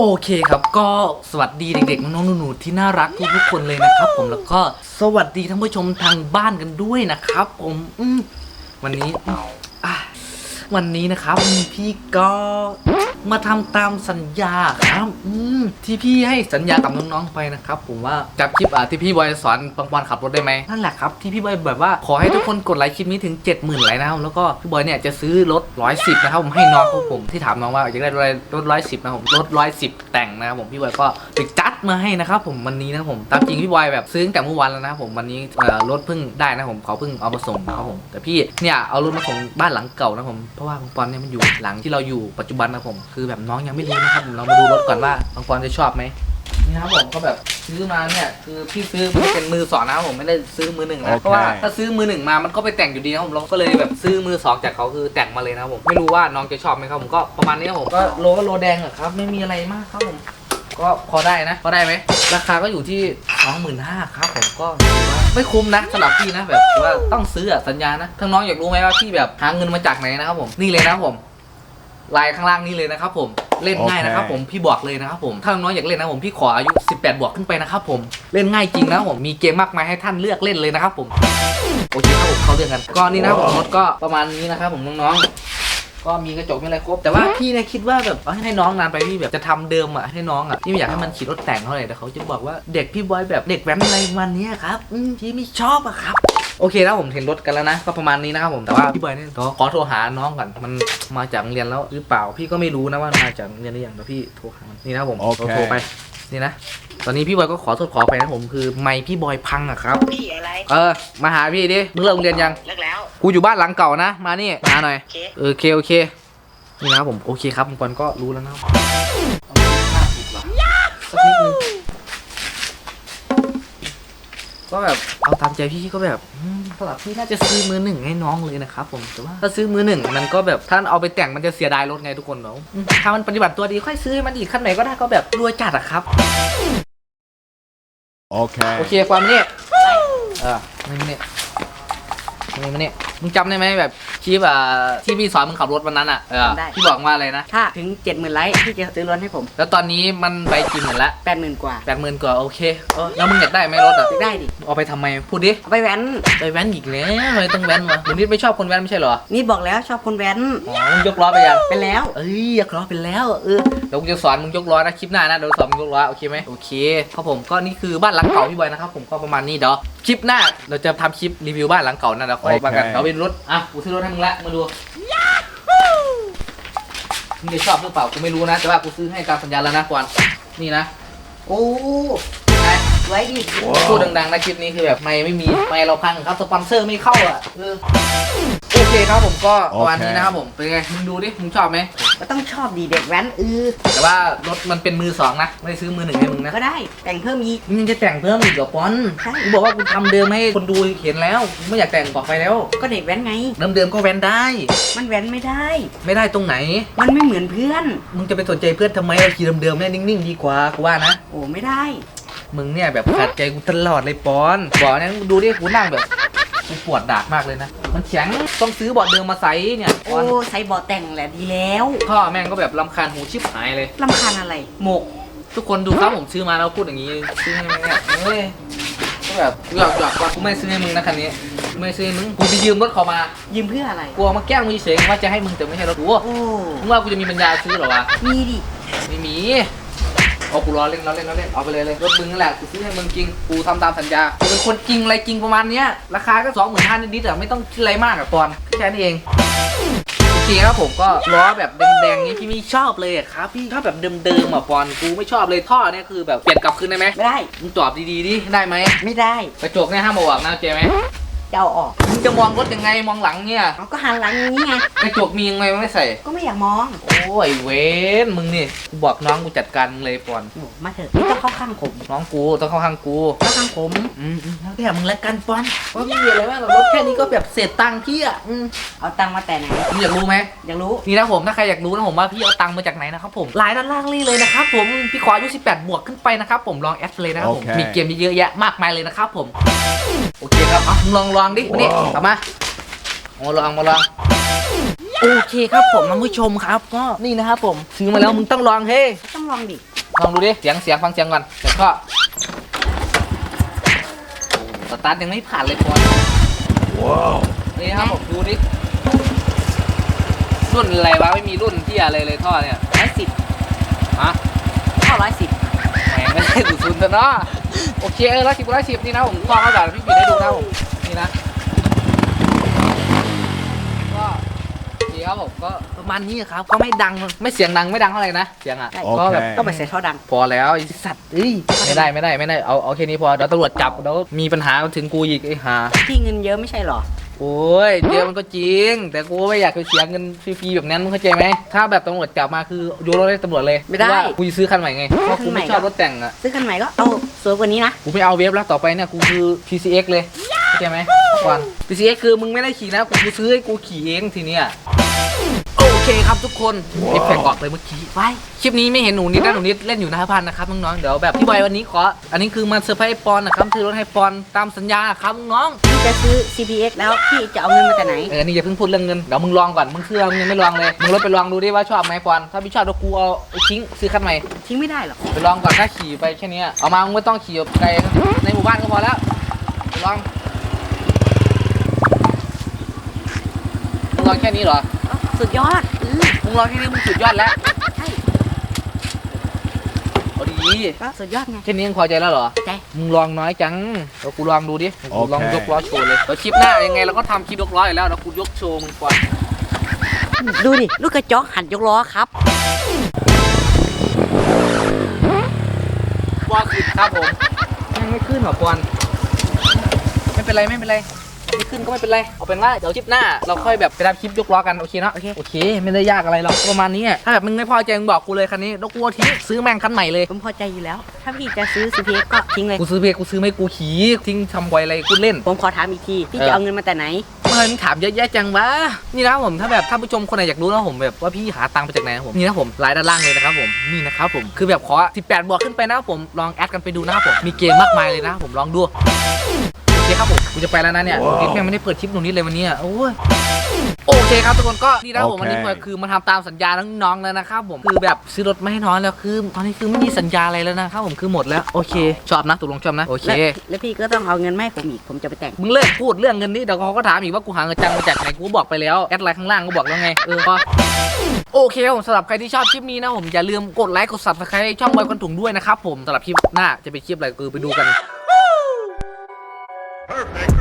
โอเคครับก็สวัสดีเด็กๆน้องๆหนูๆที่น่ารักทุกๆคนเลยนะครับ ผมแล้วก็สวัสดีท่านผู้ชมทางบ้านกันด้วยนะครับ ผมอืมวันนี้อะวันนี้นะครับพี่ก็มาทำตามสัญญาครับ อืมที่พี่ให้สัญญากับน้องๆไปนะครับ ผมว่าจับคลิปอะที่พี่บอยสอนปังปอนขับรถได้ไหมนั่นแหละครับที่พี่บอยแบบว่าขอให้ทุกคนกดไลค์คลิปนี้ถึง 70,000ไลค์นะครับแล้วก็พี่บอยเนี่ยจะซื้อรถ110นะครับผมให้น้องของผมที่ถามน้องว่าอยากได้รถ110นะครับผมรถ110 แต่งนะครับผมพี่บอยก็ไปจัดมาให้นะครับผมวันนี้นะครับผมตามจริงพี่บอยแบบซื้อตั้งแต่เมื่อวานแล้วนะครับผมวันนี้เอ่อรถเพิ่งได้นะครับผมเขาเพิ่งเอามาส่งนะครับผมแต่พี่เนี่ยเอารถมาส่งบ้านหลังเก่านะครับผมเพราะว่าปังปอนเนี่ยมันอยู่หลังที่เราอยู่ปัจจุบันนะครับผมคือแบบน้องยังไม่รู้นะครับผมเรามาดูรถก่อนว่าปังปอนจะชอบไหมนี่นะครับผมก็แบบซื้อมาเนี่ยคือพี่ซื้อมันเป็นมือสองนะครับผมไม่ได้ซื้อมือหนึ่งนะโอเคเพราะว่าถ้าซื้อมือหนึ่งมามันก็ไปแต่งอยู่ดีนะครับผมเราก็เลยแบบซื้อมือสองจากเขาคือแต่งมาเลยนะครับผมไม่รู้ว่าน้องจะชอบไหมครับผมก็ประมาณนี้ครับผมก็โลก็โลแดงอะครับไม่มีอะไรมากครับผมก็พอได้นะพอได้ไหมราคาก็อยู่ที่สองหมื่นห้าครับผมก็ถือว่าไม่คุ้มนะสำหรับพี่นะแบบว่าต้องซื้ออะสัญญานะทั้งน้องอยากรู้ไหมว่าพี่แบบหาเงินมาจากไหนนะครับผมนี่เลยนะครับผม ลายข้างล่างนี้เลยนะครับผมเล่นง่ายนะครับโอเคผมพี่บอกเลยนะครับผมถ้าน้องอยากเล่นนะผมพี่ขออายุ 18 บวกขึ้นไปนะครับผมเล่นง่ายจริงนะครับผมมีเกมมากมายให้ท่านเลือกเล่นเลยนะครับผมโอเคครับผมเข้าเรื่องกันก็นี่นะครับผมรถก็ประมาณนี้นะครับผมน้องๆก็มีกระจกมีอะไรครบ แต่ว่าพี่เนี่ยคิดว่าแบบเอาให้น้องนานไปพี่แบบจะทำเดิมอะให้น้องอะพี่ไม่อยากให้มันขี่รถแต่งเท่าไหร่แต่เขาจะบอกว่าเด็กพี่บอยแบบเด็กแว้นอะไรประมันนี้ยครับอืมพี่ไม่ชอบอะครับ โอเคแล้วผมเห็นรถกันแล้วนะ ก็ประมาณนี้นะครับผมแต่ว่าพี่บอยเนี่ยขอขอโทรหาน้องก่อนมันมาจากโรงเรียนแล้วหรือเปล่าพี่ก็ไม่รู้นะว่ามาจากโรงเรียนหรือยังแต่พี่โทรหามันนี่นะครับผมโอเค โทรไปนี่นะตอนนี้พี่บอยก็ขอโทษขอไปนะผมคือไมค์พี่บอยพังอะครับ พี่อะไร เออมาหาพี่ดิมึงเลิกโรงเรียนยัง เลิกแล้ว กูอยู่บ้านหลังเก่านะ มานี่ มาหน่อย โอเค โอเค โอเค นี่นะครับผม โอเคครับผมก่อนก็รู้แล้วนะครับสักนิดนึงก็แบบเอาตาม ใจพี่ก็แบบอืมสำหรับพี่น่าจะซื้อมือหนึ่งให้น้องเลยนะครับผมแต่ว่าถ้าซื้อมือหนึ่งมันก็แบบถ้าเอาไปแต่งมันจะเสียดายรถไงทุกคนเนาะอืมถ้ามันปฏิบัติตัวดีค่อยซื้อให้มันอีกขั้นไหนก็ได้ก็แบบรวยจัดอะครับ Okay. โอเคความนี้เออนี่มาเนี่ย นี่มาเนี่ยมึงจำได้ไหมแบบคลิปอะที่พี่สอนมึงขับรถวันนั้นอะเออจำได้ พี่บอกว่าอะไรนะ ถ้าถึงเจ็ดหมื่นไลค์พี่จะซื้อรถให้ผม แล้วตอนนี้มันไปกี่หมื่นละแปดหมื่นกว่าแปดหมื่นกว่าโอเคเออแล้วมึงอยากได้ไหมรถอะจะได้ดิ เอาไปทำไมพูดดิเอาไปแว้น ไปแว้นอีกแล้วทำไมต้องแว้นวะเดี๋ยวนี้ไม่ชอบคนแว้นไม่ใช่เหรอนี่บอกแล้วชอบคนแว้น อ๋อมึงยกล้อไปยัง ไปแล้ว เอ้ยยกล้อไปแล้ว เออเดี๋ยวกูจะสอนมึงยกล้อนะคลิปหน้านะเดี๋ยวสอนมึงยกล้อโอเคไหมโอเคครับผมก็นี่คือบ้านหลังเก่าพี่บอยนะครับผมก็ประมาณนี้เดี๋ยวคลิปหน้าเราจะทำคลิปรีวิวบ้านหลังเก่านะเดี๋ยวค่อยว่ากันโอเคเราเป็นรถอะกูซื้อรถให้มึงละมาดูมึงจะชอบหรือเปล่ากูไม่รู้นะ แต่ว่ากูซื้อให้ตามสัญญาแล้วนะกวนนี่นะ โอ้ไงไว้ดิพูดดังๆนะคลิปนี้คือแบบไม่ไม่มีไม่เราพังครับสปอนเซอร์ไม่เข้าอะเออ โอเคครับผมก็ประมาณนี้นะครับผมเป็นไงมึงดูดิมึงชอบไหมก็ต้องชอบดีเด็กแว้นเออแต่ว่ารถมันเป็นมือสองนะไม่ได้ซื้อมือหนึ่งให้มึงนะก็ได้แต่งเพิ่มอีกมึงจะแต่งเพิ่มอีกเหรอปอนใช่กูบอกว่ากูทำเดิมให้คนดูเห็นแล้วกูไม่อยากแต่งต่อไปแล้ว ก็เด็กแว้นไง เดิมๆก็แว้นได้ มันแว้นไม่ได้ ไม่ได้ตรงไหน มันไม่เหมือนเพื่อน มึงจะไปสนใจเพื่อนทำไมเราขี่เดิมๆเนี่ยนิ่งๆดีกว่ากูว่านะ โอ้ไม่ได้ มึงเนี่ยแบบขัดใจกูตลอดเลยปอน บอกเนี่ยมึงดูดิกูนั่งแบบ กูปวดดากมากเลยนะ มันแข็งต้องซื้อเบาะเดิมมาใส่เนี่ยปโอ้อนใส่เบาะแต่งแหละดีแล้วพ่อแม่งก็แบบรำคาญหูชิบหายเลยลำคาญอะไร หมก ทุกคนดูครับผมซื้อมาแล้วพูดอย่างนี้ซื้อให้ไหมเนี่ยเฮ้ยก็แบบกูอยากอยากว่ากูไม่ซื้อให้มึงนะคันนี้กูไม่ซื้อให้มึงกูไปยืมรถเขามายืมเพื่ออะไรกูเอามาแกล้งมึงเฉยๆว่าจะให้มึงแต่ไม่ใช่รถกูโอ้มึงว่ากูจะมีปัญญาซื้อเหรอวะมีดิไม่มี เอากูรอเล่นรอเล่นรอเล่นเอาไปเลยเลยรถมึงนั่นแหละกูซื้อให้มึงจริงกูทำตามสัญญากูเป็นคนจริงอะไรจริงประมาณเนี้ยราคาก็สองหมื่นห้านิดๆแต่ไม่ต้องคิดอะไรมากอะปอนแค่นี้เองโอเคครับผมก็ล้อแบบแดงๆนี้พี่ไม่ชอบเลยอะครับพี่ชอบแบบเดิมๆอะปอนกูไม่ชอบเลยท่อเนี่ยคือแบบเปลี่ยนกลับคืนได้ไหมไม่ได้มึงตอบดีๆดิได้ไหมไม่ได้กระจกเนี่ยห้ามเอาออกนะเข้าใจไหม จะเอาออกมึงจะมองรถยังไงมองหลังเนี่ยเขาก็หันหลังอย่างนี้ไงกระจกมียังไงไม่ใส่ ก็ไม่อยากมองโอ้ยเวนมึงนี่กูบอกน้องกูจัดการมึงเลยปอนโอ้มาเถอะไม่ต้องเข้าข้างผมน้องกูต้องเข้าข้างกูเข้าข้างผมอืมอืมแล้วแต่มึงแล้วกันปอนว่าไม่มีอะไรมากหรอกรถแค่นี้ก็แบบเศษตังค์พี่อะอืมเอาตังค์มาแต่ไหนมึงอยากรู้ไหมอยากรู้นี่นะผมถ้าใครอยากรู้นะผมว่าพี่เอาตังค์มาจากไหนนะครับผมไลน์ด้านล่างนี่เลยนะครับผมพี่ขออายุ18 บวกขึ้นไปนะครับผมลองแอดเลยนะครับผมโอเคมีเกมเยอะแยะมากมายเลยนะครับผมโอเคครับเอามึงลองลองดิมานี่กลับมามาลองมาลองโอเคครับผมท่านผู้ชมครับ ก็นี่นะครับผมซื้อมาแล้วมึงต้องลองเฮ้ยต้องลองดิลองดูดิเสียงเสียงฟังเสียงก่อนเดี๋ยวก็สตาร์ทยังไม่ผ่านเลยพอนว้าวนี่ครับผมดูดิรุ่นอะไรวะไม่มีรุ่นที่อะไรเลยท่อเนี่ยร้อยสิบฮะข้อร้อยสิบแหมไม่ได้ดูซุนย์แต่เนาะโอเคเออร้อยสิบร้อยสิบนี่นะผมคล้องเขาแบบพี่ปิดให้ดูนะผมนี่นะ ก็โอเคครับผมก็ประมาณนี้ครับก็ไม่ดังไม่เสียงดังไม่ดังเท่าไหร่นะเสียงอะก็แบบต้องไปใส่ท่อดัง พอแล้วไอ้สัตว์เอ้ยไม่ได้ไม่ได้ไม่ได้เอาเอาแค่นี้พอเดี๋ยวตำรวจจับแล้วมีปัญหาถึงกูอีกไอ้ห่าพี่เงินเยอะไม่ใช่เหรอ โอ้ยเดี๋ยวมันก็จริง แต่กูไม่อยากไปเสียเงินฟรีๆแบบนั้นมึงเข้าใจไหมถ้าแบบตำรวจจับมาคือโยนรถให้ตำรวจเลยไม่ได้เพราะว่ากูจะซื้อคันใหม่ไงเพราะกูไม่ชอบรถแต่งอะซื้อคันใหม่ก็เอาสวยกว่านี้นะ กูไม่เอาเวฟแล้วต่อไปเนี่ยกูคือ PCX เลยเข้าใจไหมก่อน PCX คือมึงไม่ได้ขี่นะกูกูซื้อให้กูขี่เองทีเนี้ยโอ เคครับทุกคนเอฟเฟกต์ออกเลยเมื่อกี้ไปคลิปนี้ไม่เห็นหนูนิดนะหนูนิดเล่นอยู่หน้าพันนะครับน้องๆเดี๋ยวแบบพี่บอยวันนี้ขอ อันนี้คือมาเซอร์ไพรส์ไอ้ปอนนะครับซื้อรถให้ปอนตามสัญญาครับน้องพี่จะซื้อ CPX แล้วพี่จะเอาเงินมาจากไหน เออนี่อย่าเพิ่งพูดเรื่องเงินเดี๋ยวมึงลองก่อนมึงเชื่อมึงยังไม่ลองเลยมึงรถไปลองดูดิว่าชอบไหมปอนถ้าพี่ชอบเดี๋ยวกูเอาไอ้ทิ้งซื้อคันใหม่ทิ้งไม่ได้หรอกไปลองก่อนถ้าขี่ไปแค่เนี้ยเอามามึงไม่ต้องขี่ไกลในหมู่บ้านก็พอแล้วไปลองมึงลองแค่นี้เหรอสุดยอดอือ มึงลองแค่นี้มึงสุดยอดแล้วใช่เอาดีก็สุดยอดไงแค่นี้ยังพอใจแล้วเหรอใจ มึงลองน้อยจังเดี๋ยวกูลองดูดิกูลองโอเคยกล้อโชว์เลยเดี๋ยวคลิปหน้ายังไงเราก็ทำคลิปยกล้ออยู่แล้วเดี๋ยวกูยกโชว์มึงก่อน ดูดิ ลูกกระจอกหันยกล้อครับ ว่าขึ้นครับผมยังไม่ขึ้นหรอปอนไม่เป็นไรไม่เป็นไร ไม่ขึ้นก็ไม่เป็นไร เอาเป็นว่าเดี๋ยวคลิปหน้า เราค่อยแบบไปทำคลิปยกล้อกัน โอเคเนาะ โอเค โอเค ไม่ได้ยากอะไรหรอก ประมาณนี้อะถ้าแบบมึงไม่พอใจมึงบอกกูเลยคันนี้แล้วกูเอาทิ้งซื้อแม่งคันใหม่เลย ผมพอใจอยู่แล้ว ถ้าพี่จะซื้อ CPX ก็ทิ้งเลย กูซื้อเพกูซื้อไม่กูขี่ทิ้งทำไวอะไรกูเล่น ผมขอถามอีกที พี่เออจะเอาเงินมาแต่ไหนเมื่อมึงถามเยอะแยะจังวะ นี่นะครับผมถ้าแบบท่านผู้ชมคนไหนอยากรู้นะผมแบบว่าพี่หาตังค์มาจากไหนนะผมนี่นะผมไลน์ด้านล่างเลยนะครับผมนี่นะครับผมคือแบบขอ 18 บวกขึ้นไปนะครับผมลองแอดกันไปดูนะครับผมมีเกมมากมายเลยนะครับผมลองดูโอ เคครับผมกูจะไปแล้วนะเนี่ยนิดแม่งไม่ได้เปิดคลิปหนูนิดเลยวันนี้อะโอ้ยโอเคครับทุกคนก็นี่นะครับผมโอเควันนี้คือมาทำตามสัญญาน้องๆแล้วนะครับผมคือแบบซื้อรถมาให้น้องแล้วคือตอนนี้คือไม่มีสัญญาอะไรแล้วนะครับผมคือหมดแล้วโอเคชอบนะตกลงชอบนะโอเคและแล้วพี่ก็ต้องเอาเงินมาให้ผมอีกผมจะไปแต่งมึงเลิกพูดเรื่องเงินนี่เดี๋ยวเขาก็ถามอีกว่ากูหาเงินจังมาจากไหนกูบอกไปแล้วแอดไลน์ข้างล่างก็บอกแล้วไงเออพอโอเคครับผมสำหรับใครที่ชอบคลิปนี้นะผมอย่าลืมกดไลค์กด subscribe ช่องบอยคนถุงด้วยนะครับผมสำหรับคลิปหน้าจะเป็นคลิปอะไรคือไปดูกัน Perfect.